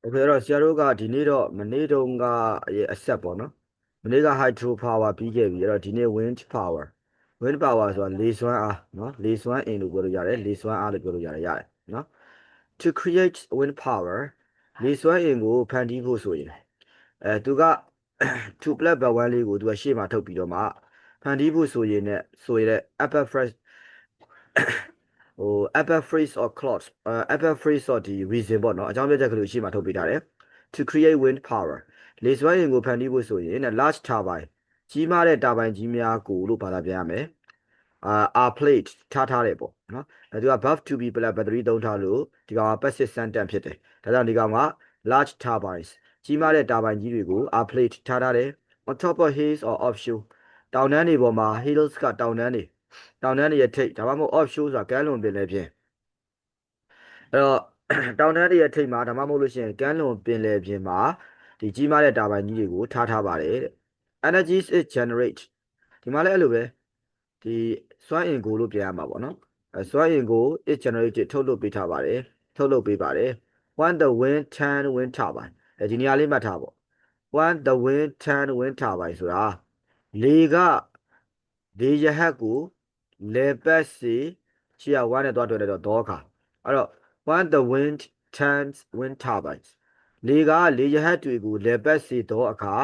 โอเคအဲ့တော့ဆရာတို့ကဒီနေ့တော့မနေ့တုန်းကရဲ့အဆက်ပေါ့နော်မနေ့က hydro power ပြီးခဲ့ပြီအဲ့တော့ဒီနေ့ wind power wind power ဆိုတာလေစွမ်းအားနော်လေစွမ်းအင်လို့ပြောလို့ရတယ်လေစွမ်းအားလို့ပြောလို့ရတယ်ရတယ်နော် to create wind power လေစွမ်းအင်ကိုဖန်တီးဖို့ဆိုရင်အဲသူက 2 plus by 1လေးကိုသူကရှေ့မှာထုတ်ပြီးတော့မှဖန်တီးဖို့ဆိုရင်ねဆိုရတဲ့ upper fresh ဟို upper phrase or clause အဲ upper phrase ဆိုဒီ reason ပေါ့နော်အကြောင်းပြချက်ကလေးရှေ့မှာထုတ်ပေးထားတယ် to create wind power လေစွမ်းအင်ကိုဖန်တီးဖို့ဆိုရင် large turbine ကြီးမားတဲ့တာဘိုင်ကြီးများကိုလို့ဘာသာပြန်ရမယ်အာ are plate ထားထားတယ်ပေါ့နော်အဲသူက buff to be plus battery သုံးထားလို့ဒီကောင်က passive sentence ဖြစ်တယ်ဒါကြောင့်ဒီကောင်က large turbines ကြီးမားတဲ့တာဘိုင်ကြီးတွေကို are plate ထားထားတယ် on top of hills or offshore တောင်တန်းတွေပေါ်မှာ hills ကတောင်တန်းတွေ တောင်တန်းတွေရဲ့ထိပ်ဒါမှမဟုတ် offshore ဆိုတာကမ်းလွန်ပင်လယ်ပြင်အဲ့တော့တောင်တန်းတွေရဲ့ထိပ်မှာဒါမှမဟုတ်လို့ရှိရင်ကမ်းလွန်ပင်လယ်ပြင်မှာဒီကြီးမားတဲ့တာဘိုင်ကြီးတွေကိုထားထားပါတယ်တဲ့ energy is generate ဒီမှာလည်းအဲ့လိုပဲဒီစွမ်းအင်ကိုလို့ပြန်ရမှာပေါ့နော်အဲစွမ်းအင်ကို is generated ထုတ်လုပ်ပေးထားပါတယ်ထုတ်လုပ်ပေးပါတယ် when the wind turn wind turbine အဲဒီနေရာလေးမှတ်ထားပေါ့ when the wind turn wind turbine ဆိုတာလေကလေရဟတ်ကို လေပတ်စီချီရဝါနဲ့တွားတွေ့လိုက်တော့ဒေါခါအဲ့တော့ when the wind turns wind turbines လေကလေရဟတ်တွေကိုလေပတ်စီတော့အခါ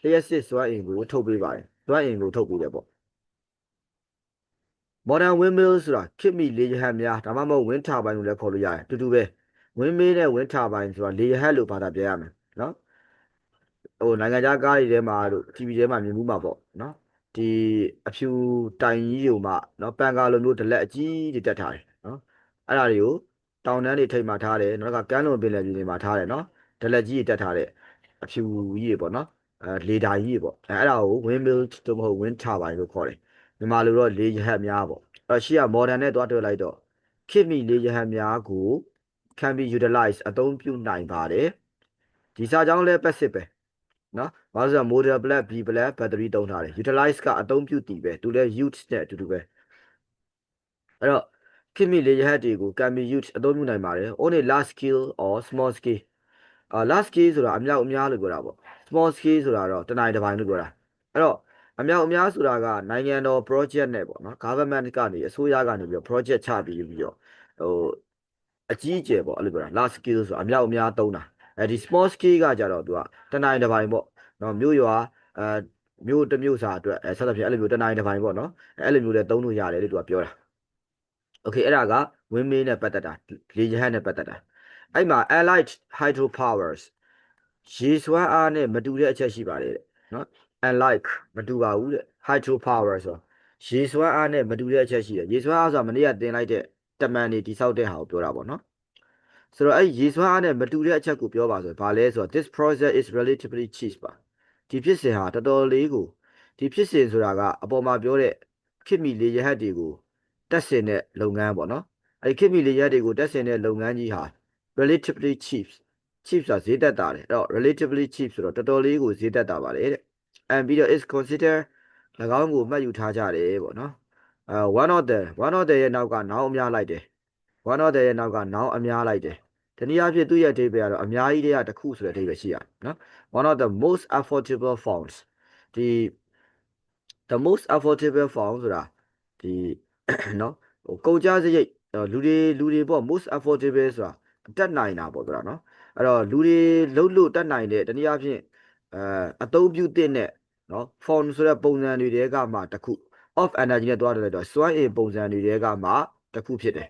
လျှက်စစ်စွမ်းအင်ကိုထုတ်ပေးပါတယ်စွမ်းအင်ကိုထုတ်ပေးတယ်ပေါ့ modern windmill ဆိုတာခေတ်မီလေရဟတ်များဒါမှမဟုတ် wind turbine လို့လည်းခေါ်လို့ရတယ်တူတူပဲ windmill နဲ့ wind turbine ဆိုတာလေရဟတ်လို့ဘာသာပြန်ရမယ်နော်ဟိုနိုင်ငံခြားကားတွေထဲမှာတို့ TV ထဲမှာမြင်မှုမှာပေါ့နော် ဒီအဖြူတိုင်ကြီးတွေမှာနော်ပန်ကာလိုမျိုးဒလက်အကြီးတွေတက်ထားတယ်နော်အဲ့ဒါတွေကိုတောင်တန်းတွေထိပ်မှာထားတယ်နောက်ကကမ်းလွန်ပင်လယ်ပြင်တွေမှာထားတယ်နော်ဒလက်ကြီးတွေတက်ထားတဲ့အဖြူကြီးတွေပေါ့နော်အဲလေတာကြီးတွေပေါ့အဲအဲ့ဒါကို windmill တို့မဟုတ် wind turbine လို့ခေါ်တယ်မြန်မာလိုတော့လေရဟတ်များပေါ့အဲ့ရှိက modern နဲ့တွားတွေ့လိုက်တော့ခေတ်မီလေရဟတ်များကို can be utilized အသုံးပြုနိုင်ပါတယ်ဒီစာကြောင်းလဲ passive ပဲ နော်ဘာလို့ဆိုတော့ model black b black battery တုံးထားတယ် utilize ကအသုံးပြုတည်ပဲသူလဲ use နဲ့အတူတူပဲအဲ့တော့ခေတ်မီလေရဟတ်တွေကို can be used အသုံးပြုနိုင်ပါတယ် only large scale or small scale အာ large scale ဆိုတာအမြောက်အများလို့ပြောတာပေါ့ small scale ဆိုတာတော့တနိုင်တစ်ပိုင်းလို့ပြောတာအဲ့တော့အမြောက်အများဆိုတာကနိုင်ငံတော် project နဲ့ပေါ့နော် government ကနေအစိုးရကနေပြီးတော့ project ချပြီးပြီးတော့ဟိုအကြီးအကျယ်ပေါ့အဲ့လိုပြောတာ large scale ဆိုတာအမြောက်အများသုံးတာ အဲဒီ small scale ကကြတော့သူကတနိုင်တစ်ပိုင်းပေါ့နော်မြို့ရွာအဲမြို့တစ်မြို့စာအတွက်အဲဆက်သဖြင့်အဲ့လိုမျိုးတနိုင်တစ်ပိုင်းပေါ့နော်အဲ့လိုမျိုးလည်းသုံးလို့ရတယ်လို့သူကပြောတာโอเคအဲ့ဒါက windmill နဲ့ပတ်သက်တာလေရဟတ်နဲ့ပတ်သက်တာအဲ့မှာ allied hydropowers ရေစွမ်းအားနဲ့မတူတဲ့အချက်ရှိပါတယ်တဲ့နော် unlike မတူပါဘူးတဲ့ hydropower ဆိုရေစွမ်းအားနဲ့မတူတဲ့အချက်ရှိတယ်ရေစွမ်းအားဆိုတာမနေ့ကတင်လိုက်တဲ့တမန်တွေတိဆောက်တဲ့ဟာကိုပြောတာပေါ့နော် ဆိုတော့အဲ့ရေစွမ်းအားနဲ့မတူတဲ့အချက်ကိုပြောပါဆိုဘာလဲဆိုတော့ this process is relatively cheap ပါဒီဖြစ်စဉ်ဟာတော်တော်လေးကိုဒီဖြစ်စဉ်ဆိုတာကအပေါ်မှာပြောတဲ့ခေတ်မီလေရဟတ်တွေကိုတက်ဆင်တဲ့လုပ်ငန်းပေါ့နော်အဲ့ဒီခေတ်မီလေရဟတ်တွေကိုတက်ဆင်တဲ့လုပ်ငန်းကြီးဟာ relatively cheap cheap ဆိုတာဈေးတက်တာတယ်အဲ့တော့ relatively cheap ဆိုတော့တော်တော်လေးကိုဈေးတက်တာပါတယ်တဲ့ and ပြီးတော့ is consider ၎င်းကိုမှတ်ယူထားကြတယ်ပေါ့နော်အဲ one of the one of the ရဲ့နောက်ကနောင်အများလိုက်တယ် one of the ရဲ့နောက်ကနောင်အများလိုက်တယ်တနည်းအားဖြင့်သူ့ရဲ့အဓိပ္ပာယ်ကတော့အများကြီးတည်းကတစ်ခုဆိုတဲ့အဓိပ္ပာယ်ရှိရနော် one of the most affordable fonts ဒီ the most affordable font ဆိုတာဒီနော်ဟိုကုန်ကြစရိတ်လူတွေလူတွေပေါ့ most affordable ဆိုတာတက်နိုင်တာပေါ့ဆိုတာနော်အဲ့တော့လူတွေလှုပ်လို့တက်နိုင်တဲ့တနည်းအားဖြင့်အဲအသုံးပြုတဲ့နဲ့နော် font ဆိုတဲ့ပုံစံတွေတဲကမှတစ်ခု off energy နဲ့တွားတယ်တော့စွမ်းအင်ပုံစံတွေတဲကမှတစ်ခုဖြစ်တယ်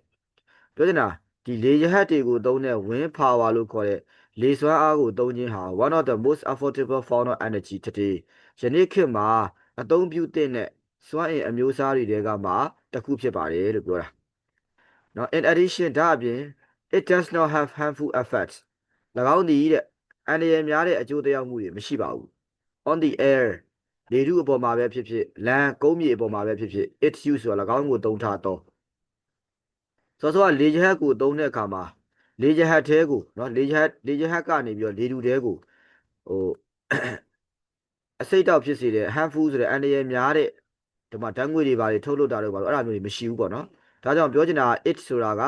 ပြောချင်တာဒီလေရဟတ်တွေကိုသုံးတဲ့ wind power လို့ခေါ်တဲ့လေစွမ်းအားကိုသုံးခြင်းဟာ one of the most affordable form of energy today ယနေ့ခေတ်မှာအသုံးပြုတဲ့နဲ့စွမ်းအင်အမျိုးအစားတွေတဲကမှတစ်ခုဖြစ်ပါတယ်လို့ပြောတာနော် in addition ဒါအပြင် it does not have harmful effects ၎င်းသည်တဲ့အန္တရာယ်များတဲ့အကျိုးသက်ရောက်မှုတွေမရှိပါဘူး on the air လေထုအပေါ်မှာပဲဖြစ်ဖြစ်လမ်းကုန်းမြေအပေါ်မှာပဲဖြစ်ဖြစ် it use ဆိုတာ၎င်းကိုသုံးထား စောစောကလေဂျဟက်ကိုသုံးတဲ့အခါမှာလေဂျဟက်ထဲကိုနော်လေဂျဟက်လေဂျဟက်ကနေပြီးတော့လေတူထဲကိုဟိုအစိတ်တောက်ဖြစ်စေတဲ့ဟန်ဖူးဆိုတဲ့အန်တရယ်များတဲ့ဒီမှာဓာတ်ငွေတွေပါလေထုတ်လွှတ်တာတော့ပါတော့အဲ့ဒါမျိုးတွေမရှိဘူးပေါ့နော်ဒါကြောင့်ပြောချင်တာ it ဆိုတာက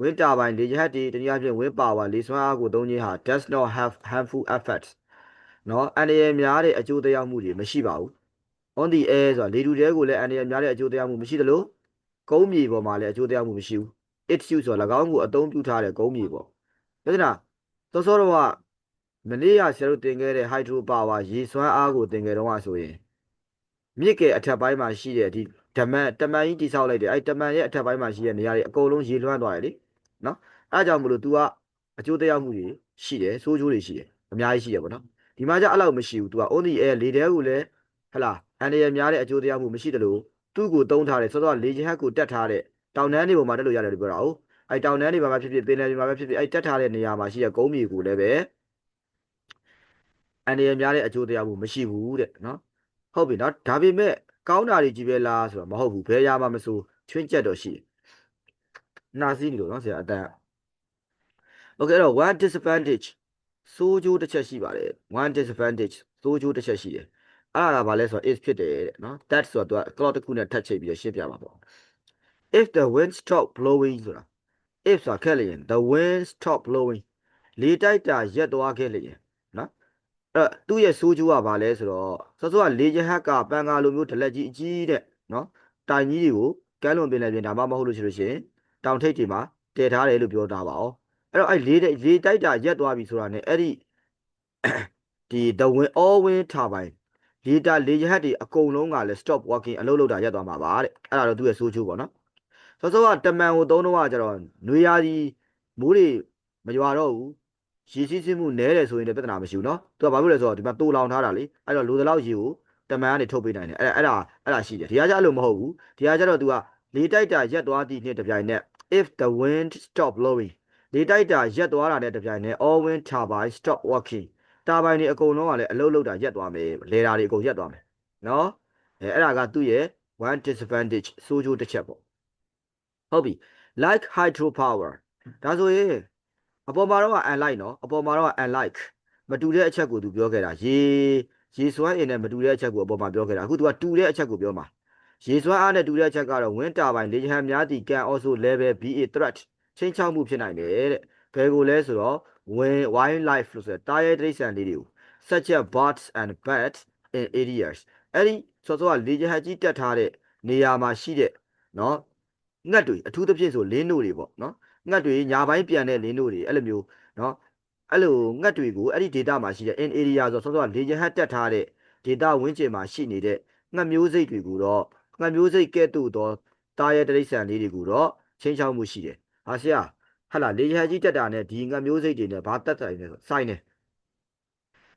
ဝင်းတာပိုင်းလေဂျဟက်တွေတနည်းအားဖြင့်ဝင်းပါဝါလေစွမ်းအားကိုသုံးခြင်းဟာ does not have harmful effects နော်အန်တရယ်များတဲ့အကျိုးသက်ရောက်မှုတွေမရှိပါဘူး on the air ဆိုတာလေတူတဲကိုလည်းအန်တရယ်များတဲ့အကျိုးသက်ရောက်မှုမရှိသလိုကုန်းမြေပေါ်မှာလည်းအကျိုးသက်ရောက်မှုမရှိဘူး it use ဆိုတာ၎င်းကိုအသုံးပြုထားတဲ့ကုန်းမြေပေါ်ပြဿနာသောစောတော့ကမနေ့ကဆရာတို့သင်ခဲ့တဲ့ hydro power ရေစွမ်းအားကိုသင်ခဲ့တော့ဆိုရင်မြစ်ကဲအထက်ပိုင်းမှာရှိတဲ့ဒီဓမန်တမန်ကြီးတိဆောက်လိုက်တယ်အဲ့တမန်ရဲ့အထက်ပိုင်းမှာရှိတဲ့နေရာတွေအကုန်လုံးရေလွှမ်းသွားတယ်လေနော်အဲ့ဒါကြောင့်မလို့ तू ကအကျိုးသက်ရောက်မှုတွေရှိတယ်ဆိုးကျိုးတွေရှိတယ်အများကြီးရှိတယ်ပေါ့နော်ဒီမှာကျအဲ့လောက်မရှိဘူး तू က only air လေတဲကိုလည်းဟလာအန်ရယ်များတဲ့အကျိုးသက်ရောက်မှုမရှိတယ်လို့သူ့ကိုတုံးထားတယ်စောစောလေချဟက်ကိုတက်ထားတဲ့ တောင်တန်းတွေပေါ်မှာတက်လို့ရတယ်လို့ပြောတာဟုတ်အဲ့တောင်တန်းတွေမှာဖြစ်ဖြစ်ပင်လယ်တွေမှာဖြစ်ဖြစ်အဲ့တက်ထားတဲ့နေရာမှာရှိတဲ့ကုန်းမြေကိုလည်းပဲအန်ရယ်များတဲ့အကျိုးသက်ရောက်မှုမရှိဘူးတဲ့နော်ဟုတ်ပြီနော်ဒါပေမဲ့ကောင်းတာတွေကြီးပဲလားဆိုတော့မဟုတ်ဘူးဘယ်ရာမှမဆိုချွင်းချက်တော့ရှိတယ်နာစီးနေလို့နော်ဆရာအတန် Okay အဲ့တော့ one disadvantage စိုးကျိုးတစ်ချက်ရှိပါတယ် one disadvantage စိုးကျိုးတစ်ချက်ရှိတယ်အဲ့ဒါကဘာလဲဆိုတော့ is ဖြစ်တယ်တဲ့နော် that ဆိုတော့သူက cloud တစ်ခုနဲ့ထပ်ချိတ်ပြီးတော့ရှင်းပြပါပေါ့ if the wind stop blowing ဆိုတာ if ဆိုတာခဲ့လျင် the wind stop blowing လေတိုက်တာရက်သွားခဲ့လျင်နော်အဲ့သူ့ရဲ့စိုးကျိုးကဘာလဲဆိုတော့စောစောကလေရဟက်ကပန်ကာလိုမျိုးဒလက်ကြီးအကြီးတဲ့နော်တိုင်ကြီးတွေကိုကမ်းလွန်ပင်လယ်ပြင်ဒါမှမဟုတ်လို့ရှိလို့ရှိရင်တောင်ထိပ်တွေမှာတည်ထားတယ်လို့ပြောတာပါအောင်အဲ့တော့အဲ့လေလေတိုက်တာရက်သွားပြီဆိုတာ ਨੇ အဲ့ဒီဒီ the wind all wind turbine လေတာလေရဟတ်တွေအကုန်လုံးကလည်း stop working အလုပ်လုပ်တာရက်သွားမှာပါတဲ့အဲ့ဒါတော့သူ့ရဲ့စိုးချိုးပေါ့နော် စောစောကတမန်ကိုသုံးတော့ကကျတော့နွေရာသီမိုးတွေမရွာတော့ဘူးရေစီးစင်းမှုနည်းတယ်ဆိုရင်လည်းပြဿနာမရှိဘူးเนาะသူကဘာဖြစ်လဲဆိုတော့ဒီမှာတူလောင်ထားတာလေအဲ့တော့လိုသလောက်ရေကိုတမန်ကနေထုတ်ပေးနိုင်တယ်အဲ့အဲ့ဒါအဲ့ဒါရှိတယ်ဒီကကြအဲ့လိုမဟုတ်ဘူးဒီကကြတော့ तू ကလေတိုက်တာရက်သွားသည့်နေ့တစ်ပြိုင်နက် if the wind stop blowing လေတိုက်တာရက်သွားတာနဲ့တစ်ပြိုင်နက် all wind turbine stop working တာဘိုင်တွေအကုန်လုံးကလည်းအလုပ်လုပ်တာရက်သွားမယ်လေတာတွေအကုန်ရက်သွားမယ်နော်အဲအဲ့ဒါကသူ့ရဲ့ one disadvantage စိုးကျိုးတစ်ချက်ပေါ့ ဟုတ်ပြီ like hydropower ဒါဆိုရင်အပေါ်မှာတော့ unlike နော်အပေါ်မှာတော့ unlike မတူတဲ့အချက်ကိုသူပြောခဲ့တာရေရေစွမ်းအင်နဲ့မတူတဲ့အချက်ကိုအပေါ်မှာပြောခဲ့တာအခုသူကတူတဲ့အချက်ကိုပြောမှာရေစွမ်းအားနဲ့တူတဲ့အချက်ကတော့ wind turbine လေဟန်များသည့် can also level be a threat ချင်းချောက်မှုဖြစ်နိုင်တယ်တဲ့ဘယ်ကိုလဲဆိုတော့ when wildlife လို့ဆိုတဲ့တာရဲတိရစ္ဆာန်လေးတွေကို such as birds and bats in areas အဲ့ဒီစောစောကလေကြဟတ်ကြီးတက်ထားတဲ့နေရာမှာရှိတဲ့နော် ငှက်တွေအထူးသဖြင့်ဆိုလင်းတို့တွေပေါ့နော်ငှက်တွေညာပိုင်းပြန်တဲ့လင်းတို့တွေအဲ့လိုမျိုးနော်အဲ့လိုငှက်တွေကိုအဲ့ဒီ data မှာရှိတဲ့ in area ဆိုစောစောကလေကြဟတ်တက်ထားတဲ့ data ဝင်းကျင်မှာရှိနေတဲ့ငှက်မျိုးစိတ်တွေကိုတော့ငှက်မျိုးစိတ်ကဲ့သို့သောတာရဲတိရစ္ဆာန်လေးတွေကိုတော့ချင်းချောက်မှုရှိတယ်ဟာဆရာဟလာလေရဟကြီးတက်တာနဲ့ဒီငတ်မျိုးစိတ်တွေနဲ့ဘာတက်တိုင်လဲဆိုစိုင်းနေ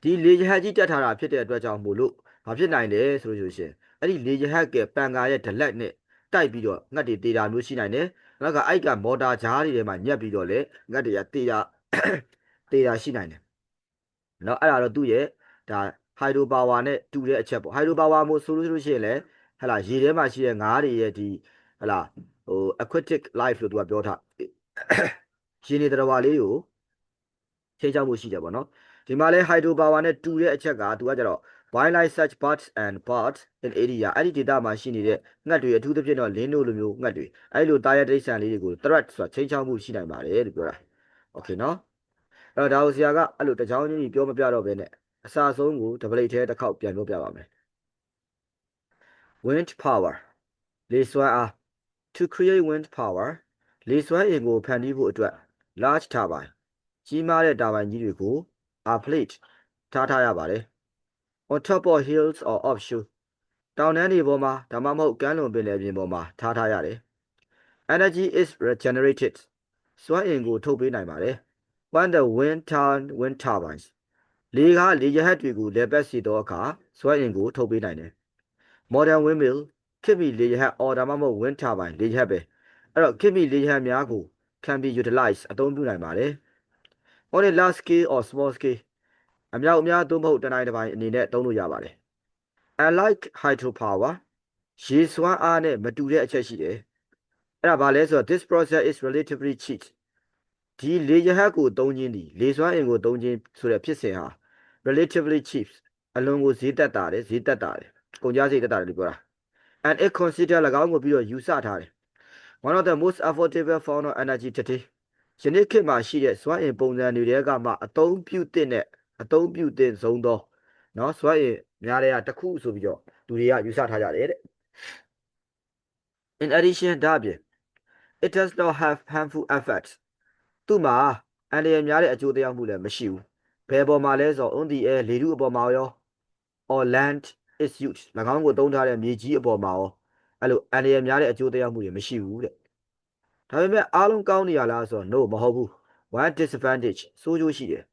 ဒီလေရဟကြီးတက်ထားတာဖြစ်တဲ့အတွက်ကြောင့်မို့လို့ဘာဖြစ်နိုင်လဲဆိုလို့ရှိရင်အဲ့ဒီလေရဟကပန်ကာရဲ့ဒလက်နဲ့ တိုက်ပြီးတော့ငတ်တွေတေတာမျိုးရှိနိုင်တယ်နောက်ကအိုက်ကမော်တာဂျားတွေထဲမှာညက်ပြီးတော့လေငတ်တွေကတေတာတေတာရှိနိုင်တယ်နော်အဲ့ဒါတော့သူ့ရဲ့ဒါဟိုက်ဒရိုပါဝါနဲ့တူတဲ့အချက်ပေါ့ဟိုက်ဒရိုပါဝါမို့ဆိုလို့ရှိရင်လည်းဟလာရေထဲမှာရှိတဲ့ငါးတွေရဲ့ဒီဟလာဟို aquatic life လို့သူကပြောထားရှင်နေတော်ဝါလေးကိုချိန်ချောက်မှုရှိတယ်ပေါ့နော်ဒီမှာလဲ hydro power နဲ့တူတဲ့အချက်ကသူကကြတော့ wildlife search birds and birds in area အဲ့ဒီ data မှာရှိနေတဲ့ငှက်တွေအထူးသဖြင့်တော့လင်းတို့လိုမျိုးငှက်တွေအဲ့လိုတာရတိရစ္ဆာန်လေးတွေကို threat ဆိုတာချိန်ချောက်မှုရှိနိုင်ပါတယ်လို့ပြောတာ okay နော်အဲ့တော့ဒါကိုဆရာကအဲ့လိုတကြောင်ချင်းကြီးပြောမပြတော့ဘဲနဲ့အစာဆုံးကိုဒပလိတ်ထဲတစ်ခေါက်ပြန်ပြောပြပါမယ် wind power လေစွမ်းအား to create wind power လေစွမ်းအင်ကိုဖန်တီးဖို့အတွက် large turbine ကြီးမားတဲ့တာဘိုင်ကြီးတွေကို are plate ထားထားရပါတယ် on top of hills or offshore တောင်တန်းတွေပေါ်မှာဒါမှမဟုတ်ကမ်းလွန်ပင်လယ်ပြင်ပေါ်မှာထားထားရတယ် energy is regenerated စွမ်းအင်ကိုထုတ်ပေးနိုင်ပါတယ် when the wind turn wind turbines လေကလေရဟတ်တွေကိုလေပတ်စီတော့အခါစွမ်းအင်ကိုထုတ်ပေးနိုင်တယ် modern windmill ခေတ်မီလေရဟတ် or ဒါမှမဟုတ် wind turbine လေရဟတ်ပဲအဲ့တော့ခေတ်မီလေရဟတ်များကို can be utilized အသုံးပြုနိုင်ပါတယ် on a large scale or small scale အမြောက်အများသို့မဟုတ်တနိုင်တစ်ပိုင်းအနေနဲ့သုံးလို့ရပါတယ် unlike hydropower ရေစွမ်းအားနဲ့မတူတဲ့အချက်ရှိတယ်အဲ့ဒါဘာလဲဆိုတော့ this process is relatively cheap ဒီလေရဟတ်ကိုသုံးခြင်းဒီလေစွမ်းအင်ကိုသုံးခြင်းဆိုတဲ့ဖြစ်စဉ်ဟာ relatively cheap အလွန်ကိုဈေးသက်တာတယ်ဈေးသက်တာတယ်ကုန်ကျစရိတ်သက်တာတယ်လို့ပြောတာ and it consider ၎င်းကိုပြီးတော့ယူဆထားတယ် one of the most affordable form of energy today ယနေ့ခေတ်မှာရှိတဲ့စွမ်းအင်ပုံစံတွေတဲကမှအသုံးပြုတဲ့ အသုံးပြုတဲ့ဇုံသောနော်စွမ်းရည်များတဲ့တခုဆိုပြီးတော့လူတွေကယူဆထားကြတယ်တဲ့ In addition ဒါပြင် it does not have harmful effects သူမှာအန္တရာယ်များတဲ့အကျိုးသက်ရောက်မှုလည်းမရှိဘူးဘယ်ပေါ်မှာလဲဆိုတော့ on the air လေထုအပေါ်မှာရော or land is used ၎င်းကိုသုံးထားတဲ့မြေကြီးအပေါ်မှာရောအဲ့လိုအန္တရာယ်များတဲ့အကျိုးသက်ရောက်မှုတွေမရှိဘူးတဲ့ဒါပေမဲ့အားလုံးကောင်းနေရလားဆိုတော့ no မဟုတ်ဘူး one disadvantage ဆိုးကျိုးရှိတယ်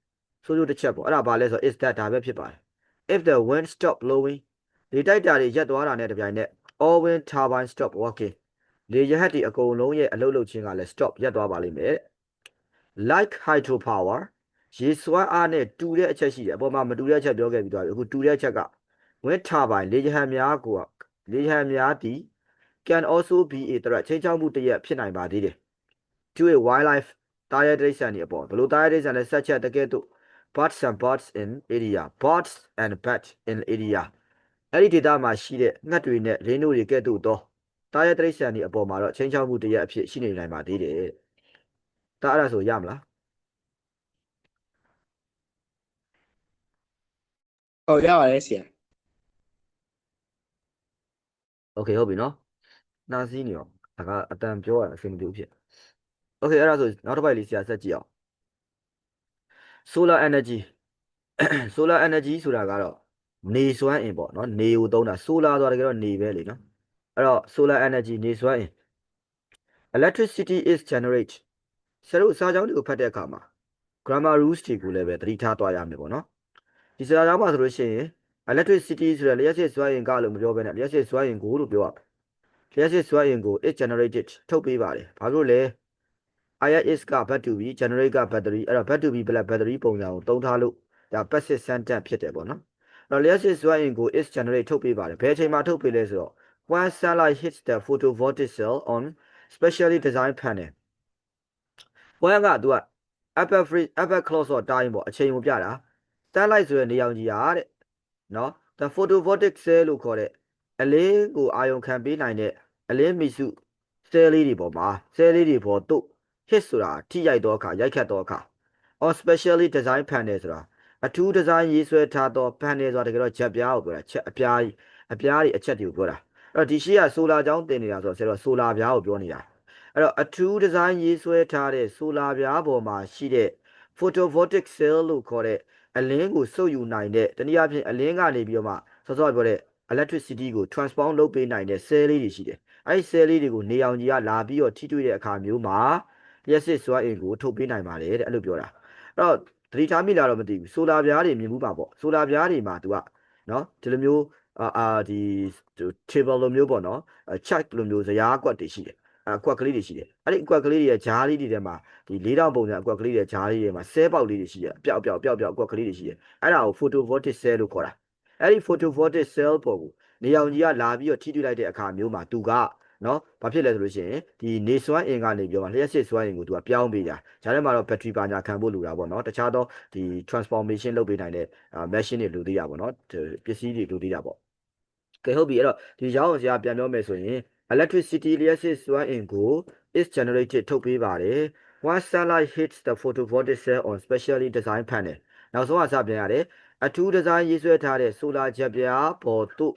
ဆိုးကျိုးတစ်ချက်ပေါ့အဲ့ဒါဘာလဲဆိုတော့ is that ဒါပဲဖြစ်ပါတယ် if the wind stop blowing လေတိုက်တာတွေရက်သွားတာနဲ့တပြိုင်နက် all wind turbine stop working လေရဟတ်တွေအကုန်လုံးရဲ့အလုပ်လုပ်ခြင်းကလည်း stop ရက်သွားပါလိမ့်မယ် like hydropower ရေစွမ်းအားနဲ့တူတဲ့အချက်ရှိတယ်အပေါ်မှာမတူတဲ့အချက်ပြောခဲ့ပြီးသွားပြီအခုတူတဲ့အချက်က wind turbine လေရဟတ်များကိုလေရဟတ်များသည် can also be a threat ချိန်ချောက်မှုတစ်ရက်ဖြစ်နိုင်ပါသေးတယ် to a wildlife တာယာတိရစ္ဆာန်တွေအပေါ်ဘလို့တာယာတိရစ္ဆာန်လဲဆက်ချက်တကဲ့သို့ birds and birds in area birds and birds in area အဲ့ဒီဒေသမှာရှိတဲ့ငှက်တွေနဲ့လင်းတို့တွေကဲ့သို့သောတားရတရိษံတွေအပေါ်မှာတော့ချင်းချောက်မှုတရက်အဖြစ်ရှိနေနိုင်ပါသေးတယ်။ဒါအဲ့ဒါဆိုရမလား။ဟုတ်ရပါတယ်ဆရာ။ Okay ဟုတ်ပြီနော်။နားစည်းနေအောင်ဒါကအတန်ပြောရအဆင်မပြေဘူးဖြစ်။ Okay အဲ့ဒါဆိုနောက်တစ်ပိုက်လေးဆရာဆက်ကြည့်အောင် solar energy solar energy ဆိုတာကတော့နေစွမ်းအင်ပေါ့နော်နေကိုသုံးတာ solar ဆိုတာတကယ်တော့နေပဲလေနော်အဲ့တော့ solar energy နေစွမ်းအင် electricity is generate ဆရာတို့စာကြောင်းတွေကိုဖတ်တဲ့အခါမှာ grammar rules တွေကိုလည်းပဲသတိထားသွားရမယ်ပေါ့နော်ဒီစာကြောင်းမှာဆိုလို့ရှိရင် electricity ဆိုတဲ့လျှက်စစ်စွမ်းအင်ကလို့မပြောဘဲနဲ့လျှက်စစ်စွမ်းအင်ကိုလို့ပြောရမယ်လျှက်စစ်စွမ်းအင်ကို is generated ထုတ်ပေးပါတယ်ဘာလို့လဲ IS က battery generate က battery အဲ့တော့ battery black battery ပုံစံကိုသုံးထားလို့ဒါ passive sentence ဖြစ်တယ်ပေါ့နော်အဲ့တော့ liyashit စွမ်းအင်ကို is generate ထုတ်ပေးပါတယ်ဘယ်အချိန်မှာထုတ်ပေးလဲဆိုတော့ when sunlight hits the photovoltaic cell on specially designed panel when ကသူက upper free upper close တော့တိုင်းပေါ့အချိန်ကိုပြတာ sunlight ဆိုတဲ့နေရောင်ကြီးဟာတဲ့နော် the photovoltaic cell လို့ခေါ်တဲ့အလင်းကိုအာရုံခံပေးနိုင်တဲ့အလင်းမီစု cell လေးတွေပေါ်မှာ cell လေးတွေပေါ်တို့ hit ဆိုတာထိရိုက်တော့အခါရိုက်ခတ်တော့အခါ or specially design panel ဆိုတာအထူးဒီဇိုင်းရေးဆွဲထားသော panel ဆိုတာတကယ်တော့ချက်ပြားကိုပြောတာချက်အပြားကြီးအပြားကြီးအချက်တွေကိုပြောတာအဲ့တော့ဒီရှိက solar ကြောင်းတင်နေတာဆိုတော့ဆရာတို့ solar ပြားကိုပြောနေတာအဲ့တော့အထူးဒီဇိုင်းရေးဆွဲထားတဲ့ solar ပြားပေါ်မှာရှိတဲ့ photovoltaic cell လို့ခေါ်တဲ့အလင်းကိုစုပ်ယူနိုင်တဲ့တနည်းအားဖြင့်အလင်းကနေပြီးတော့မှစောစောပြောတဲ့ electricity ကို transform လုပ်ပေးနိုင်တဲ့ cell လေးတွေရှိတယ်အဲ့ဒီ cell လေးတွေကိုနေအောင်ကြီးကလာပြီးတော့ထိတွေ့တဲ့အခါမျိုးမှာ လျှက်စစ်စွမ်းအင်ကိုထုတ်ပေးနိုင်ပါတယ်တဲ့အဲ့လိုပြောတာအဲ့တော့သတိထားမိလားတော့မသိဘူးဆိုလာပြားတွေမြင်မှုပါပေါ့ဆိုလာပြားတွေမှာ तू ကနော်ဒီလိုမျိုးအာအာဒီ table လိုမျိုးပေါ့နော် check လိုမျိုးဇရာကွက်တွေရှိတယ်အကွက်ကလေးတွေရှိတယ်အဲ့ဒီအကွက်ကလေးတွေရဲ့ဂျားလေးတွေထဲမှာဒီ၄တောင်ပုံစံအကွက်ကလေးတွေဂျားလေးတွေမှာဆဲပေါက်လေးတွေရှိတယ်အပြောက်အပြောက်အပြောက်အပြောက်အကွက်ကလေးတွေရှိတယ်အဲ့ဒါကို photovoltaic cell လို့ခေါ်တာအဲ့ဒီ photovoltaic cell ပေါ်ကိုနေအောင်ကြီးကလာပြီးတော့ထိတွေ့လိုက်တဲ့အခါမျိုးမှာ तू က နော်ဘာဖြစ်လဲဆိုလို့ရှိရင်ဒီနေစွမ်းအင်ကနေပြောမှာလျှက်စစ်စွမ်းအင်ကိုသူကပြောင်းပေးတာဂျာထဲမှာတော့ battery ပါညာခံဖို့လိုတာပေါ့နော်တခြားသောဒီ transformation လုပ်ပေးနိုင်တဲ့ machine တွေလိုသေးတာပေါ့နော်ပစ္စည်းတွေလိုသေးတာပေါ့ကဲဟုတ်ပြီအဲ့တော့ဒီရောင်းအောင်စရာပြန်ပြောမယ်ဆိုရင် electricity လျှက်စစ်စွမ်းအင်ကို is generated ထုတ်ပေးပါတယ် once sunlight hits the photovoltaic cell on specially designed panel နောက်ဆုံးအစပြန်ရတယ်အထူးဒီဇိုင်းရေးဆွဲထားတဲ့ solar ချက်ပြားပေါ်သို့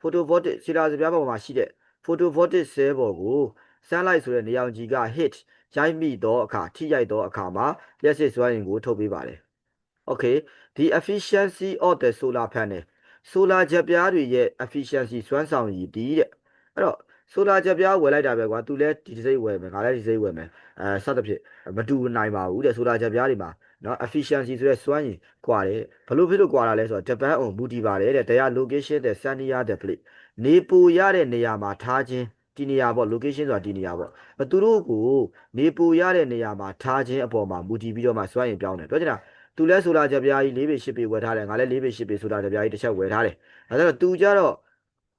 photovoltaic solar ချက်ပြားပေါ်မှာရှိတဲ့ photovoltaic cell ပေါ်ကို sunlight ဆိုတဲ့နေရောင်ခြည်က hit ရိုက်မိသောအခါထိရိုက်သောအခါမှာလျှက်စစ်စွမ်းအင်ကို ထုတ်ပေးပါတယ်။ Okay the efficiency of the solar panel solar ချက်ပြားတွေရဲ့ efficiency စွမ်းဆောင်ရည်ဒီတဲ့အဲ့တော့ solar ချက်ပြားဝယ်လိုက်တာပဲကွာသူလည်းဒီစိတ်ဝယ်မယ်ငါလည်းဒီစိတ်ဝယ်မယ်အဲစသဖြင့်မတူနိုင်ပါဘူးတဲ့ solar ချက်ပြားတွေမှာနော် efficiency ဆိုတဲ့စွမ်းရည်ကွာတယ်ဘလို့ဖြစ်လို့ကွာတာလဲဆိုတော့ Japan on မူတည်ပါတယ်တဲ့ their location the sunnier the place နေပူရတဲ့နေရာမှာထားခြင်းဒီနေရာပေါ့ location ဆိုတာဒီနေရာပေါ့သူတို့ကိုနေပူရတဲ့နေရာမှာထားခြင်းအပေါ်မှာမူတည်ပြီးတော့မှစွမ်းရည်ပြောင်းတယ်ပြောချင်တာသူလဲဆိုတာကြပြားကြီး၄ပေ၈ပေဝယ်ထားတယ်ငါလည်း၄ပေ၈ပေဆိုတာကြပြားကြီးတစ်ချက်ဝယ်ထားတယ်အဲဒါတော့သူကြတော့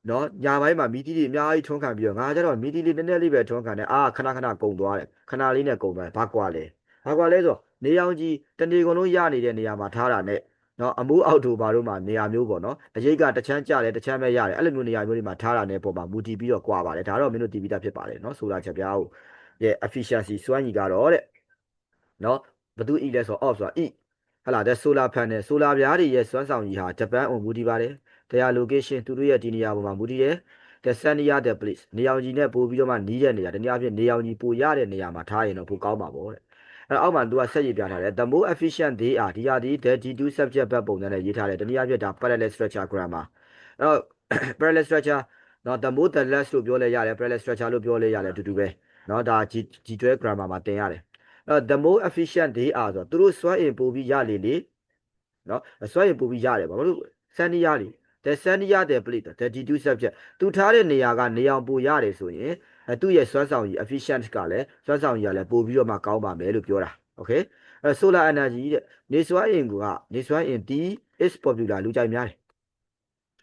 နော်ညာဘိုင်းမှာမီတီတွေအများကြီးထွန်းခံပြီးတော့ငါကြတော့မီတီလေးနည်းနည်းလေးပဲထွန်းခံတယ်အာခဏခဏကုံသွားတယ်ခဏလေးနဲ့ကုံသွားဘာကွာလဲဘာကွာလဲဆိုနေအောင်ကြီးတနေကုန်လုံးရနေတဲ့နေရာမှာထားတာနဲ့ နော်အမိုးအောက်တို့ဘာတို့မှာနေရာမျိုးပေါ့နော်အရိတ်ကတစ်ချမ်းကြတယ်တစ်ချမ်းပဲရတယ်အဲ့လိုမျိုးနေရာမျိုးတွေမှာထားတာနဲ့ပုံမှာမူတည်ပြီးတော့ကွာပါတယ်ဒါတော့မင်းတို့တည်ပြီးသားဖြစ်ပါတယ်နော်ဆိုလာချက်ပြားကိုရဲ့ efficiency စွမ်းရည်ကတော့တဲ့နော်ဘသူ E လဲဆို off ဆိုတာ E ဟလာတဲ့ solar panel solar ပြားတွေရဲ့စွမ်းဆောင်ရည်ဟာဂျပန်အောင်မူတည်ပါတယ်တရား location သူတို့ရဲ့ဒီနေရာပေါ်မှာမူတည်တယ် the sunnier the place နေအောင်ကြီးနဲ့ပို့ပြီးတော့မှနီးတဲ့နေရာတနည်းအားဖြင့်နေအောင်ကြီးပိုရတဲ့နေရာမှာထားရင်တော့ပိုကောင်းပါပေါ့တဲ့ အဲ့အောက်မှာသူကဆက်ရေးပြထားတယ် the more efficient they are ဒီဟာဒီ the d2 subject ဘက်ပုံစံနဲ့ရေးထားတယ်တနည်းအားဖြင့်ဒါ parallel structure grammar အဲ့တော့ parallel structure နော် the more the less လို့ပြောလဲရတယ် parallel structure လို့ပြောလဲရတယ်အတူတူပဲနော်ဒါ G G12 grammar မှာတင်ရတယ်အဲ့တော့ the more efficient they are ဆိုတော့သူတို့စွမ်းအင်ပို့ပြီးရလေလေနော်စွမ်းအင်ပို့ပြီးရတယ်ဘာလို့စန်နီယာလေ the sunnier the place the d2 subject သူထားတဲ့နေရာကနေအောင်ပို့ရတယ်ဆိုရင်အဲ သူ့ရဲ့စွမ်းဆောင်ရည် efficient ကလည်းစွမ်းဆောင်ရည်ကလည်းပို့ပြီးတော့မှကောင်းပါမယ်လို့ပြောတာ okay အဲ solar energy တဲ့နေစွမ်းအင်ကနေစွမ်းအင် D is popular လူကြိုက်များတယ်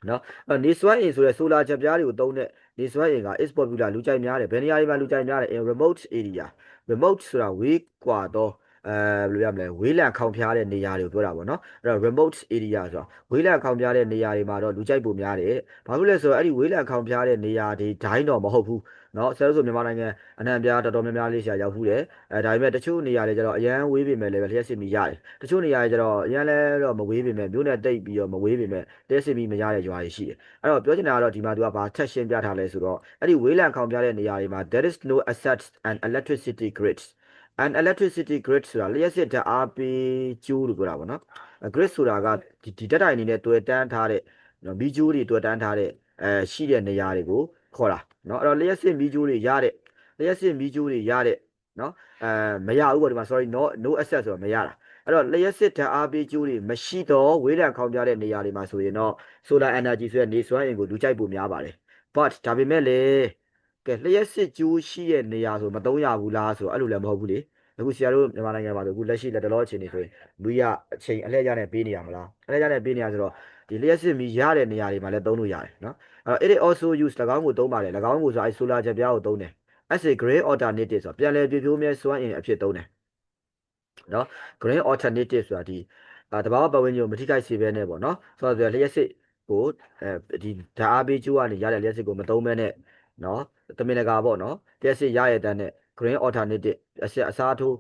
နော်အဲနေစွမ်းအင်ဆိုတဲ့ solar ချက်ပြားတွေကိုသုံးတဲ့နေစွမ်းအင်က is popular လူကြိုက်များတယ်ဘယ်နေရာတွေမှာလူကြိုက်များတယ် in remote area remote ဆိုတာဝေးကွာတော့ အဲဘယ်လိုရမလဲဝေးလံခေါင်ဖျားတဲ့နေရာတွေကိုပြောတာပေါ့နော်အဲ့တော့ remote area ဆိုတာဝေးလံခေါင်ဖျားတဲ့နေရာတွေမှာတော့လူကြိုက်ပုံများတယ်ဘာလို့လဲဆိုတော့အဲ့ဒီဝေးလံခေါင်ဖျားတဲ့နေရာတွေဒိုင်းတော့မဟုတ်ဘူးเนาะဆရာတို့ဆိုမြန်မာနိုင်ငံအနှံပြားတော်တော်များများလေးဆရာရောက်ဘူးတယ်အဲဒါပေမဲ့တချို့နေရာတွေကျတော့အရန်ဝေးပေမဲ့လည်းလျှက်စစ်မိရတယ်တချို့နေရာတွေကျတော့အရန်လဲတော့မဝေးပေမဲ့မြို့နယ်တိတ်ပြီးတော့မဝေးပေမဲ့တဲစစ်မိမရတဲ့ရွာတွေရှိတယ်အဲ့တော့ပြောချင်တာကတော့ဒီမှာသူကဘာထက်ရှင်းပြထားလဲဆိုတော့အဲ့ဒီဝေးလံခေါင်ဖျားတဲ့နေရာတွေမှာ there is no assets and electricity grids an electricity grid ဆိုတာလျှက်စစ်ဓာတ်အားပေးကျိုးလို့ပြောတာပေါ့နော် grid ဆိုတာကဒီဒီဓာတ်တိုင်အနေနဲ့တွေ့တန်းထားတဲ့မီးကျိုးတွေတွေ့တန်းထားတဲ့အဲရှိတဲ့နေရာတွေကိုခေါ်တာနော်အဲ့တော့လျှက်စစ်မီးကျိုးတွေရတဲ့လျှက်စစ်မီးကျိုးတွေရတဲ့နော်အဲမရဘူးပေါ့ဒီမှာ sorry no no access ဆိုတော့မရတာအဲ့တော့လျှက်စစ်ဓာတ်အားပေးကျိုးတွေမရှိတော့ဝေးလံခေါင်းပြတဲ့နေရာတွေမှာဆိုရင်တော့ solar energy ဆိုတဲ့နေစွမ်းအင်ကိုလူကြိုက်ပုံများပါတယ် but ဒါပေမဲ့လည်း ကဲလျှက်စစ်ကျိုးရှိတဲ့နေရာဆိုမသုံးရဘူးလားဆိုတော့အဲ့လိုလည်းမဟုတ်ဘူးလေအခုဆရာတို့မြန်မာနိုင်ငံမှာဆိုအခုလက်ရှိလက်တလောအခြေအနေဆိုရင်လူရအချိန်အလှည့်ရနဲ့ပေးနေရမလားအလှည့်ရနဲ့ပေးနေရဆိုတော့ဒီလျှက်စစ်မီရတဲ့နေရာတွေမှာလည်းသုံးလို့ရတယ်နော်အဲ့တော့ it also use ၎င်းကိုသုံးပါတယ်၎င်းကိုဆိုအဲ solar ချက်ပြားကိုသုံးတယ် as a gray alternative ဆိုတော့ပြန်လည်ပြပြိုးမြဲစွမ်းအင်အဖြစ်သုံးတယ်နော် green alternative ဆိုတာဒီအာတဘာဝပတ်ဝန်းကျင်ကိုမထိခိုက်စေဘဲနဲ့ပေါ့နော်ဆိုတော့လျှက်စစ်ကိုအဲဒီဓာတ်အားပေးကျိုးကနေရတဲ့လျှက်စစ်ကိုမသုံးဘဲနဲ့နော် တမင်တကာပေါ့နော်လျှက်စစ်ရရတဲ့နဲ့ green alternative အစအစားထိုး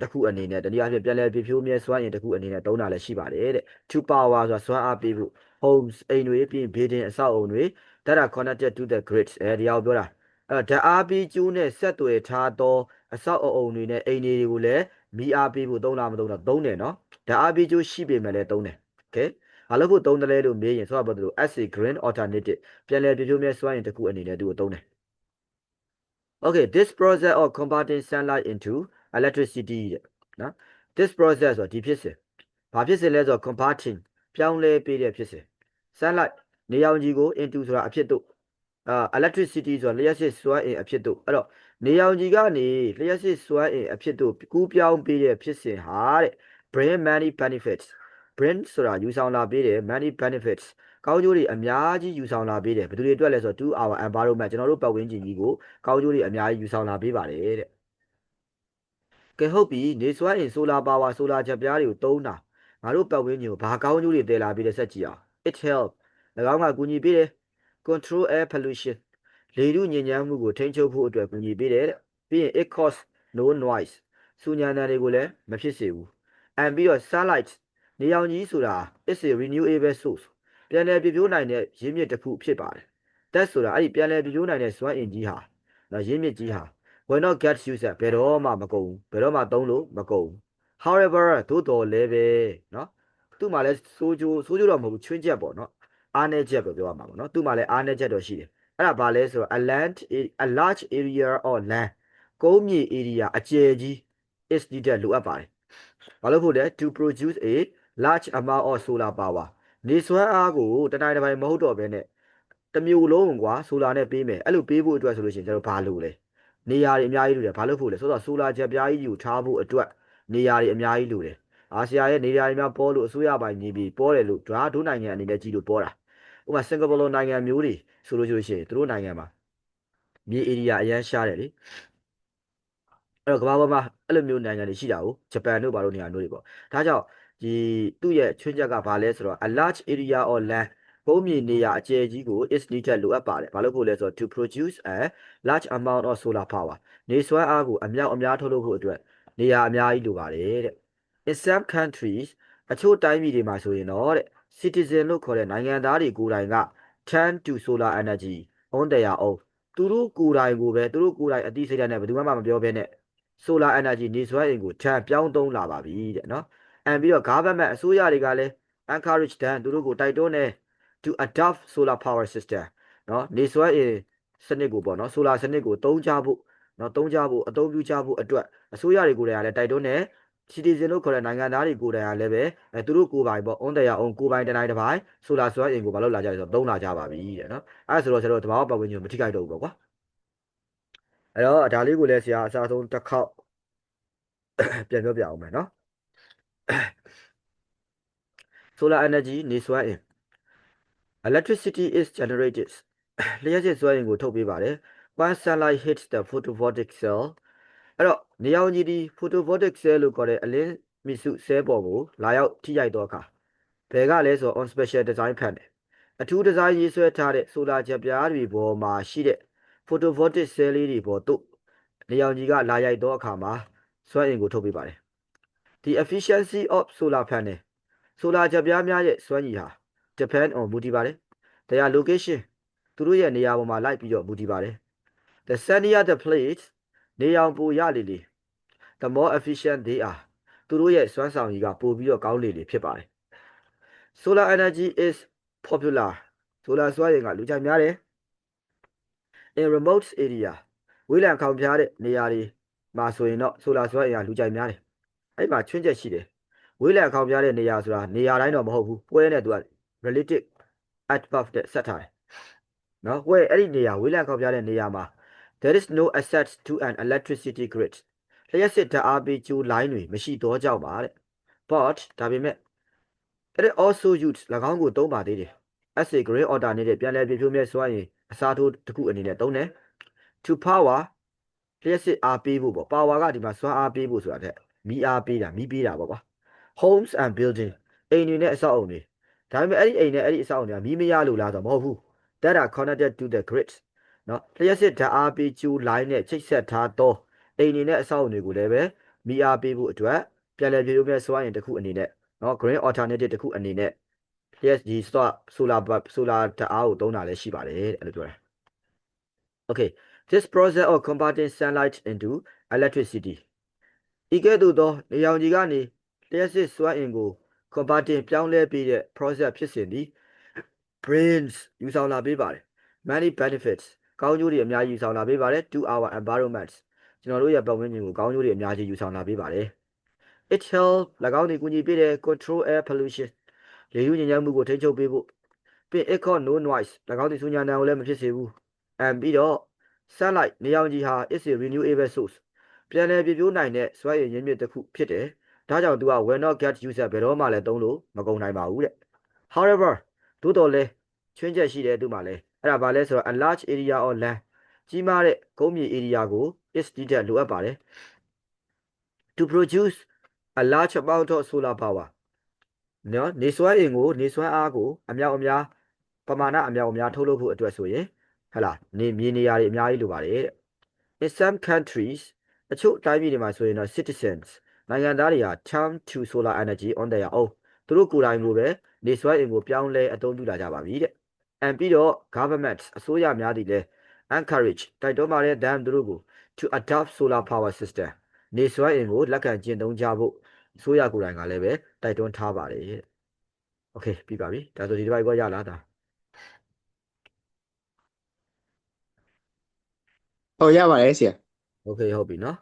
တစ်ခုအနေနဲ့တနည်းအားဖြင့်ပြန်လည်ပြဖြိုးမြဲစွမ်းအင်တစ်ခုအနေနဲ့သုံးတာလည်းရှိပါတယ်တဲ့ to power ဆိုတာစွမ်းအားပေးဖို့ homes အိမ်တွေပြင် building အဆောက်အုံတွေ that are connected to the grid အဲဒီအောင်ပြောတာအဲဓာတ်အားပေးကျိုးနဲ့ဆက်သွယ်ထားသောအဆောက်အုံတွေနဲ့အိမ်တွေကိုလည်းမီးအားပေးဖို့သုံးလားမသုံးတော့သုံးတယ်နော်ဓာတ်အားပေးကျိုးရှိပေမဲ့လည်းသုံးတယ် okay ဘာလို့ဖို့သုံးတယ်လဲလို့မေးရင်ဆိုတော့ဘာလို့ as a green alternative ပြန်လည်ပြဖြိုးမြဲစွမ်းအင်တစ်ခုအနေနဲ့သူ့ကိုသုံးတယ် Okay this process of converting sunlight into electricity တဲ့နော် this process ဆိုဒီဖြစ်စဉ်ဘာဖြစ်စဉ်လဲဆိုတော့ converting ပြောင်းလဲပေးတဲ့ဖြစ်စဉ် sunlight နေရောင်ခြည်ကို into ဆိုတာအဖြစ်တို့အာ electricity ဆိုတာလျှက်စစ်စွမ်းအင်အဖြစ်တို့အဲ့တော့နေရောင်ခြည်ကနေလျှက်စစ်စွမ်းအင်အဖြစ်တို့ကူးပြောင်းပေးတဲ့ဖြစ်စဉ်ဟာတဲ့ bring many benefits bring ဆိုတာယူဆောင်လာပေးတယ် many benefits ကောင်းကျိုးတွေအများကြီးယူဆောင်လာပေးတယ်ဘယ်သူတွေအတွက်လဲဆိုတော့ to our environment ကျွန်တော်တို့ပတ်ဝန်းကျင်ကြီးကိုကောင်းကျိုးတွေအများကြီးယူဆောင်လာပေးပါတယ်တဲ့ကဲဟုတ်ပြီနေစွမ်းအင် solar power solar ချက်ပြားတွေကိုသုံးတာငါတို့ပတ်ဝန်းကျင်ကိုဘာကောင်းကျိုးတွေတည်လာပေးတဲ့ဆက်ကြည့်အောင် it help ၎င်းကကူညီပေးတယ် control air pollution လေထုညစ်ညမ်းမှုကိုထိန်းချုပ်ဖို့အတွက်ကူညီပေးတယ်တဲ့ပြီးရင် it cause no noise စူညံတန်တွေကိုလည်းမဖြစ်စေဘူး and ပြီးတော့ sunlight နေရောင်ကြီးဆိုတာ is a renewable source ပြန်လည်ပြပြိုးနိုင်တဲ့ရင်းမြစ်တစ်ခုဖြစ်ပါတယ်။ that ဆိုတာအဲ့ဒီပြန်လည်ပြပြိုးနိုင်တဲ့စွမ်းအင်ကြီးဟာနော်ရင်းမြစ်ကြီးဟာ will not get used ဘယ်တော့မှမကုန်ဘူးဘယ်တော့မှသုံးလို့မကုန်ဘူး however သို့တော်လည်းပဲနော်သူ့မှာလည်းစိုးကြိုးစိုးကြိုးတော့မဟုတ်ဘူးချွင်းချက်ပေါ့နော်အားနေချက်ပဲပြောရမှာပေါ့နော်သူ့မှာလည်းအားနေချက်တော့ရှိတယ်အဲ့ဒါဘာလဲဆိုတော့ a land a large area or land ကုန်းမြေ area အကျယ်ကြီး is needed လိုအပ်ပါတယ်ဘာလို့ဖို့လဲ to produce a large amount of solar power နေစွမ်းအားကိုတတိုင်းတစ်ပိုင်းမဟုတ်တော့ဘဲနဲ့တစ်မျိုးလုံးကွာဆိုလာနဲ့ပေးမယ်အဲ့လိုပေးဖို့အတွက်ဆိုလို့ရှိရင်ကျွန်တော်ဘာလုပ်လဲနေရာတွေအများကြီးလိုတယ်ဘာလို့ဖို့လဲဆိုတော့ဆိုလာချက်ပြားကြီးယူထားဖို့အတွက်နေရာတွေအများကြီးလိုတယ်အာဆီယာရဲ့နေရာတွေများပေါ်လို့အစိုးရပိုင်းနေပြီးပေါ်တယ်လို့ဒွါဒုနိုင်ငံအနေနဲ့ကြည့်လို့ပေါ်တာဥပမာစင်ကာပူလိုနိုင်ငံမျိုးတွေဆိုလို့ရှိရင်သူတို့နိုင်ငံမှာမြေ area အရန်ရှားတယ်လေအဲ့တော့ကမ္ဘာပေါ်မှာအဲ့လိုမျိုးနိုင်ငံတွေရှိတာကိုဂျပန်တို့ဘာလို့နေရာမျိုးတွေပေါ့ဒါကြောင့် ဒီသူ့ရဲ့ချွင်းချက်ကဘာလဲဆိုတော့ a large area or land ကုန်းမြေနေရာအကျယ်ကြီးကို is needed လိုအပ်ပါတယ်ဘာလို့ဖို့လဲဆိုတော့ to produce a large amount of solar power နေစွမ်းအားကိုအမြောက်အများထုတ်လုပ်ဖို့အတွက်နေရာအများကြီးလိုပါတယ်တဲ့ in some countries အချို့တိုင်းပြည်တွေမှာဆိုရင်တော့တဲ့ citizen လို့ခေါ်တဲ့နိုင်ငံသားတွေကိုယ်တိုင်က turn to solar energy on their own သူတို့ကိုယ်တိုင်ကိုပဲသူတို့ကိုယ်တိုင်အသိစိတ်ဓာတ်နဲ့ဘယ်သူမှမပြောဘဲနဲ့ solar energy နေစွမ်းအင်ကို turn ပြောင်းသုံးလာပါပြီတဲ့နော် အန်ပြီးတော့ government အစိုးရတွေကလည်း encourage them သူတို့ကိုတိုက်တွန်းတယ် to adopt solar power system နော်နေစွမ်းအင်စနစ်ကိုပေါ့နော် solar စနစ်ကိုသုံးကြဖို့နော်သုံးကြဖို့အသုံးပြုကြဖို့အတွက်အစိုးရတွေကိုယ်တိုင်ကလည်းတိုက်တွန်းတယ် citizen လို့ခေါ်တဲ့နိုင်ငံသားတွေကိုယ်တိုင်ကလည်းပဲအဲသူတို့ကိုယ်ပိုင်ပေါ့ on their own ကိုယ်ပိုင်တစ်နိုင်တစ်ပိုင်း solar စွမ်းအင်ကိုမလုပ်လာကြရဆိုတော့သုံးလာကြပါပြီတဲ့နော်အဲဒါဆိုတော့ကျွန်တော်တဘာဝပတ်ဝန်းကျင်ကိုမထိခိုက်တော့ဘူးပေါ့ကွာအဲ့တော့ဒါလေးကိုလည်းဆရာအစားဆုံးတစ်ခေါက်ပြန်ပြောပြအောင်မယ်နော် solar energy နေစွမ်းအင် electricity is generated လျှက်စစ်စွမ်းအင်ကိုထုတ်ပေးပါတယ် when sunlight hits the photovoltaic cell အဲ့တော့နေရောင်ခြည်ဒီ photovoltaic cell လို့ခေါ်တဲ့အလင်းမီစု cell ပေါ်ကိုလာရောက်ထိရိုက်တော့အခါဘယ်ကလဲဆိုတော့ on special design ဖတ်တယ်အထူးဒီဇိုင်းရေးဆွဲထားတဲ့ solar ချက်ပြားတွေပေါ်မှာရှိတဲ့ photovoltaic cell လေးတွေပေါ်သို့နေရောင်ခြည်ကလာရိုက်တော့အခါမှာစွမ်းအင်ကိုထုတ်ပေးပါတယ် the efficiency of solar panel solar ချက်ပြားများရဲ့စွမ်းရည်ဟာ depend on မူတည်ပါတယ် their location သူတို့ရဲ့နေရာပေါ်မှာလိုက်ပြီးတော့မူတည်ပါတယ် the sunnier the place နေရောင်ပိုရလေလေ the more efficient they are သူတို့ရဲ့စွမ်းဆောင်ရည်ကပိုပြီးတော့ကောင်းလေလေဖြစ်ပါတယ် solar energy is popular solar စွမ်းရည်ကလူကြိုက်များတယ် in remote area ဝေးလံခေါင်ဖျားတဲ့နေရာတွေမှာဆိုရင်တော့ solar စွမ်းအင်ကလူကြိုက်များတယ် အဲ့မှာချွင်းချက်ရှိတယ်ဝေးလံခေါင်ဖျားတဲ့နေရာဆိုတာနေရာတိုင်းတော့မဟုတ်ဘူးပွဲနဲ့သူက relative adverb တဲ့ဆက်ထားတယ်နော်ပွဲအဲ့ဒီနေရာဝေးလံခေါင်ဖျားတဲ့နေရာမှာ there is no access to an electricity grid လျှက်စစ်ဓာတ်အားပေးကြိုးလိုင်းတွေမရှိတော့ကြောက်ပါတဲ့ but ဒါပေမဲ့ it is also used ၎င်းကိုသုံးပါသေးတယ် as a grid alternative ပြန်လည်ပြည့်ဖြိုးမြဲစွမ်းရည်အစားထိုးတစ်ခုအနေနဲ့သုံးတယ် to power လျှက်စစ်အားပေးဖို့ပေါ့ power ကဒီမှာစွမ်းအားပေးဖို့ဆိုတာတဲ့ မီးအားပေးတာမီးပေးတာပေါ့ကွာ homes and building အိမ်တွေနဲ့အဆောက်အုံတွေဒါပေမဲ့အဲ့ဒီအိမ်နဲ့အဲ့ဒီအဆောက်အုံတွေကမီးမရလို့လားဆိုတော့မဟုတ်ဘူး that are connected to the grid နော်လျှက်စစ်ဓာတ်အားပေးကြိုး line နဲ့ချိတ်ဆက်ထားသောအိမ်တွေနဲ့အဆောက်အုံတွေကိုလည်းပဲမီးအားပေးဖို့အတွက်ပြန်လည်ပြည့်စုံမဲ့စွမ်းအင်တစ်ခုအနေနဲ့နော် green alternative တစ်ခုအနေနဲ့ yes ဒီ solar solar bulb solar ဓာတ်အားကိုသုံးတာလည်းရှိပါတယ်အဲ့လိုပြောတာ okay this process of converting sunlight into electricity ဤကဲ့သို့သောနေရောင်ခြည်ကနေလျှက်စစ်စွမ်းအင်ကို converting ပြောင်းလဲပေးတဲ့ process ဖြစ်စဉ်သည် brains ယူဆောင်လာပေးပါတယ် many benefits ကောင်းကျိုးတွေအများကြီးယူဆောင်လာပေးပါတယ် to our environment ကျွန်တော်တို့ရဲ့ပတ်ဝန်းကျင်ကိုကောင်းကျိုးတွေအများကြီးယူဆောင်လာပေးပါတယ် it help ၎င်းတွေကူညီပေးတဲ့ control air pollution လေယူညဉ့်ညမ်းမှုကိုထိန်းချုပ်ပေးဖို့ပြီး it cause no noise ၎င်းတွေဆူညံတံကိုလည်းမဖြစ်စေဘူး and ပြီးတော့ sunlight နေရောင်ခြည်ဟာ is a renewable source ပြန်လည်ပြည့်ပြိုးနိုင်တဲ့စွမ်းရည်ရင်းမြစ်တစ်ခုဖြစ်တယ်ဒါကြောင့်သူက will not get used ဘယ်တော့မှလည်းသုံးလို့မကုန်နိုင်ပါဘူးတဲ့ however သို့တော်လဲချွင်းချက်ရှိတယ်သူမှလည်းအဲ့ဒါဘာလဲဆိုတော့ a large area or land ကြီးမားတဲ့ကုန်းမြေ area ကို is needed လိုအပ်ပါတယ် to produce a large amount of solar power နော်နေစွမ်းအင်ကိုနေစွမ်းအားကိုအမြောက်အများပမာဏအမြောက်အများထုတ်လုပ်ဖို့အတွက်ဆိုရင်ဟလာနေမြေနေရာတွေအများကြီးလိုပါတယ်တဲ့ in some countries အချို့တိုင်းပြည်တွေမှာဆိုရင်တော့ citizens နိုင်ငံသားတွေက turn to solar energy on their own သူတို့ကိုယ်တိုင်ကိုပဲနေစွမ်းအင်ကိုပြောင်းလဲအသုံးပြုလာကြပါပြီတဲ့ and ပြီးတော့ government အစိုးရများသည်လည်း encourage တိုက်တွန်းပါတယ် them သူတို့ကို to adopt solar power system နေစွမ်းအင်ကိုလက်ခံကျင့်သုံးကြဖို့အစိုးရကိုယ်တိုင်ကလည်းပဲတိုက်တွန်းထားပါတယ်တဲ့ okay ပြီးပါပြီဒါဆိုဒီတစ်ပိုက်ကောရလားဒါဟုတ်ရပါတယ်ဆရာ okay ဟုတ်ပြီနော်